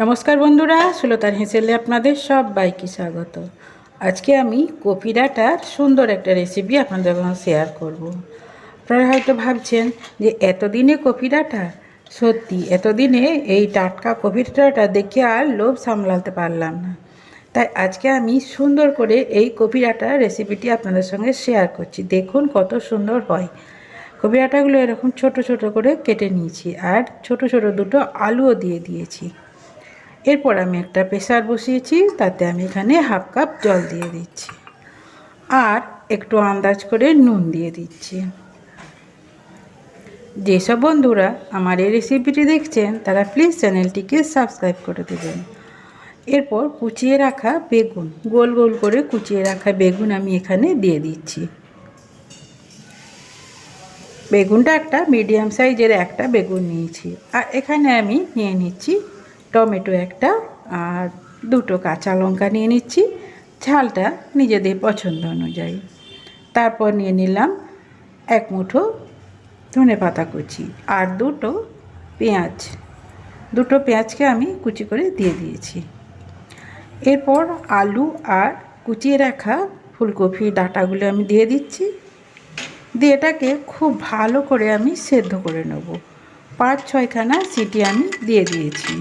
নমস্কার বন্ধুরা সুলতান হেসেলে আপনাদের সব বাইকে স্বাগত। আজকে আমি কপি ডাটার সুন্দর একটা রেসিপি আপনাদের শেয়ার করব। আপনারা হয়তো ভাবছেন যে এতদিনে কপি ডাটা? সত্যি, এতদিনে এই টাটকা কপি ডাটা দেখে আর লোভ সামলাতে পারলাম না। তাই আজকে আমি সুন্দর করে এই কপি ডাটার রেসিপিটি আপনাদের সঙ্গে শেয়ার করছি। দেখুন কত সুন্দর হয়। কপি ডাটাগুলো এরকম ছোট ছোট করে কেটে নিয়েছি আর ছোট ছোট দুটো আলুও দিয়ে দিয়েছি। এরপর আমি একটা প্রেশার বসিয়েছি, তাতে আমি এখানে হাফ কাপ জল দিয়ে দিচ্ছি। আর একটু আন্দাজ করে নুন দিয়ে দিচ্ছি। যেসব বন্ধুরা আমার এই রেসিপিটি দেখছেন, তারা প্লিজ চ্যানেলটিকে সাবস্ক্রাইব করে দেবেন। এরপর কুচিয়ে রাখা বেগুন, গোল গোল করে কুচিয়ে রাখা বেগুন আমি এখানে দিয়ে দিচ্ছি। বেগুনটা একটা মিডিয়াম সাইজের একটা বেগুন নিয়েছি। আর এখানে আমি নিয়ে নিচ্ছি টমেটো একটা আর দুটো কাঁচা লঙ্কা নিয়ে নিচ্ছি। ঝালটা নিজেদের পছন্দ অনুযায়ী। তারপর নিয়ে নিলাম এক মুঠো ধনে পাতা কুচি আর দুটো পেঁয়াজ। দুটো পেঁয়াজকে আমি কুচি করে দিয়ে দিয়েছি। এরপর আলু আর কুচিয়ে রাখা ফুলকপি ডাটাগুলো আমি দিয়ে দিচ্ছি। দিয়ে এটাকে খুব ভালো করে আমি সেদ্ধ করে নেব। পাঁচ ছয়খানা সিটি আমি দিয়ে দিয়েছি।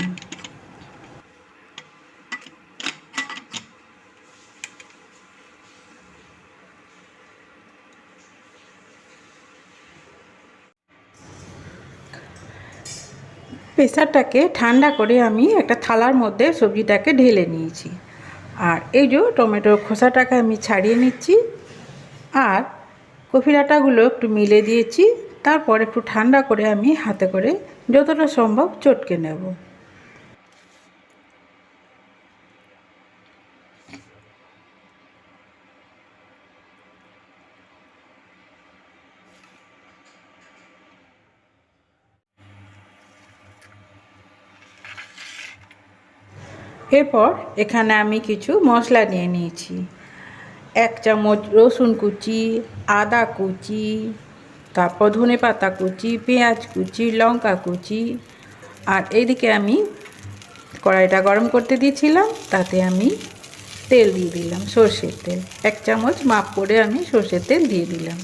প্রেসারটাকে ঠান্ডা করে আমি একটা থালার মধ্যে সবজিটাকে ঢেলে নিয়েছি। আর এই যে টমেটোর খোসাটাকে আমি ছাড়িয়ে নিচ্ছি। আর কফি ডাটাগুলো একটু মিলে দিয়েছি। তারপর একটু ঠান্ডা করে আমি হাতে করে যতটা সম্ভব চটকে নেব। এরপর এখানে আমি কিছু মশলা নিয়ে নিয়েছি। এক চামচ রসুন কুচি, আদা কুচি, তারপর ধনে পাতা কুচি, পেঁয়াজ কুচি, লঙ্কা কুচি। আর এইদিকে আমি কড়াইটা গরম করতে দিয়েছিলাম, তাতে আমি তেল দিয়ে দিলাম, সর্ষের তেল। এক চামচ মাপ করে আমি সর্ষের তেল দিয়ে দিলাম।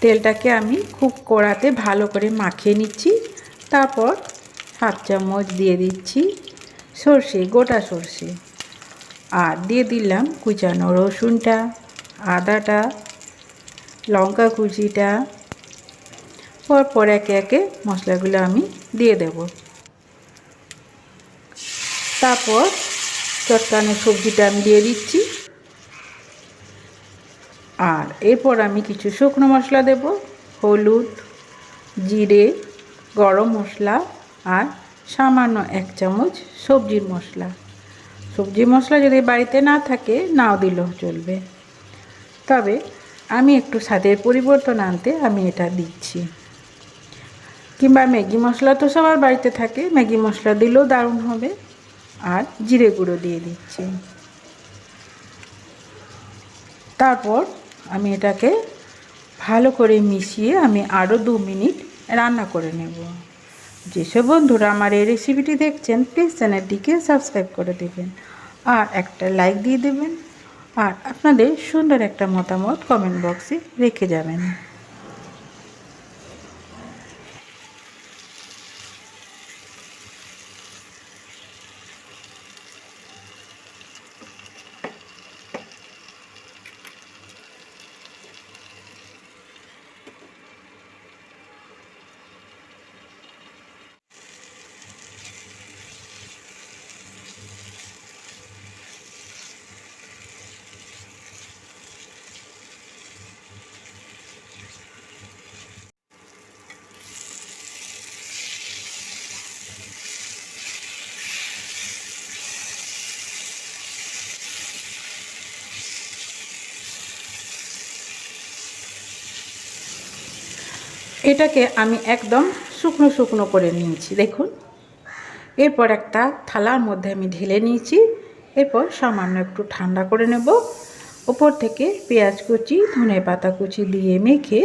তেলটাকে আমি খুব কড়াতে ভালো করে মাখিয়ে নিচ্ছি। তারপর হাফ চামচ দিয়ে দিচ্ছি সর্ষে, গোটা সর্ষে। আর দিয়ে দিলাম কুচানো রসুনটা, আদাটা, লঙ্কা কুচিটা। পরপর একে একে মশলাগুলো আমি দিয়ে দেব। তারপর চটকানো সবজিটা আমি দিয়ে দিচ্ছি। আর এরপর আমি কিছু শুকনো মশলা দেব। হলুদ, জিরে, গরম মশলা আর সামান্য এক চামচ সবজির মশলা। সবজি মশলা যদি বাড়িতে না থাকে, নাও দিলেও চলবে। তবে আমি একটু স্বাদের পরিবর্তন আনতে আমি এটা দিচ্ছি। কিংবা ম্যাগি মশলা তো সবার বাড়িতে থাকে, ম্যাগি মশলা দিলেও দারুণ হবে। আর জিরে গুঁড়ো দিয়ে দিচ্ছি। তারপর আমি এটাকে ভালো করে মিশিয়ে আমি আরও দু মিনিট রান্না করে নেব। যেসব বন্ধুরা আমার এই রেসিপিটি দেখছেন প্লিজ চ্যানেলটিকে সাবস্ক্রাইব করে দেবেন আর একটা লাইক দিয়ে দেবেন আর আপনাদের সুন্দর একটা মতামত কমেন্ট বক্সে রেখে যাবেন। এটাকে আমি একদম শুকনো শুকনো করে নিয়েছি, দেখুন। এরপর একটা থালার মধ্যে আমি ঢেলে নিয়েছি। এরপর সামান্য একটু ঠান্ডা করে নেব। ওপর থেকে পেঁয়াজ কুচি, ধনে পাতা কুচি দিয়ে মেখে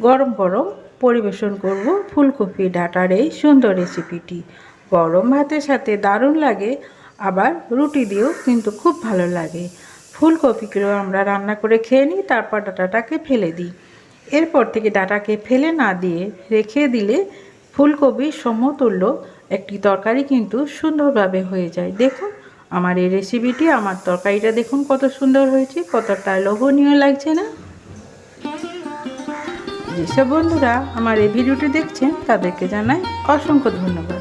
গরম গরম পরিবেশন করব ফুলকপি ডাটার এই সুন্দর রেসিপিটি। গরম ভাতের সাথে দারুণ লাগে, আবার রুটি দিয়েও কিন্তু খুব ভালো লাগে। ফুলকপিগুলো আমরা রান্না করে খেয়ে নিই, তারপর ডাটাটাকে ফেলে দিই। এরপর থেকে ডাটাকে ফেলে না দিয়ে রেখে দিলে ফুলকপির সমতুল্য একটি তরকারি কিন্তু সুন্দরভাবে হয়ে যায়। দেখুন, আমার এই রেসিপিটি আমার তরকারিটা দেখুন কত সুন্দর হয়েছে, কতটা লোভনীয় লাগছে না? যেসব বন্ধুরা আমার এই ভিডিওটি দেখছেন, তাদেরকে জানাই অসংখ্য ধন্যবাদ।